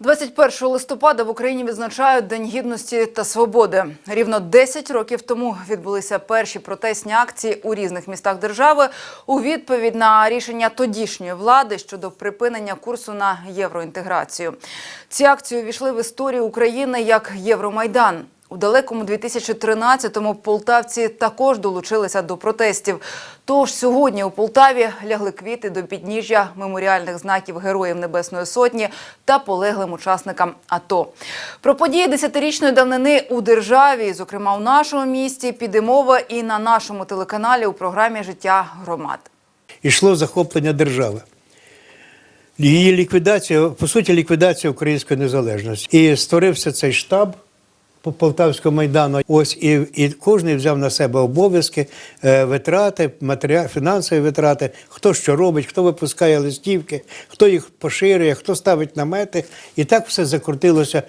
21 листопада в Україні відзначають День гідності та свободи. Рівно 10 років тому відбулися перші протестні акції у різних містах держави у відповідь на рішення тодішньої влади щодо припинення курсу на євроінтеграцію. Ці акції увійшли в історію України як Євромайдан. У далекому 2013-му полтавці також долучилися до протестів. Тож сьогодні у Полтаві лягли квіти до підніжжя меморіальних знаків Героїв Небесної Сотні та полеглим учасникам АТО. Про події десятирічної давнини у державі, зокрема у нашому місті, піде мова і на нашому телеканалі у програмі Життя громад. йшло захоплення держави. Її ліквідація, по суті, ліквідація української незалежності. І створився цей штаб по Полтавському майдану. Ось і, і кожен взяв на себе обов'язки, е, витрати, матеріал, фінансові витрати, хто що робить, хто випускає листівки, хто їх поширює, хто ставить намети. І так все закрутилося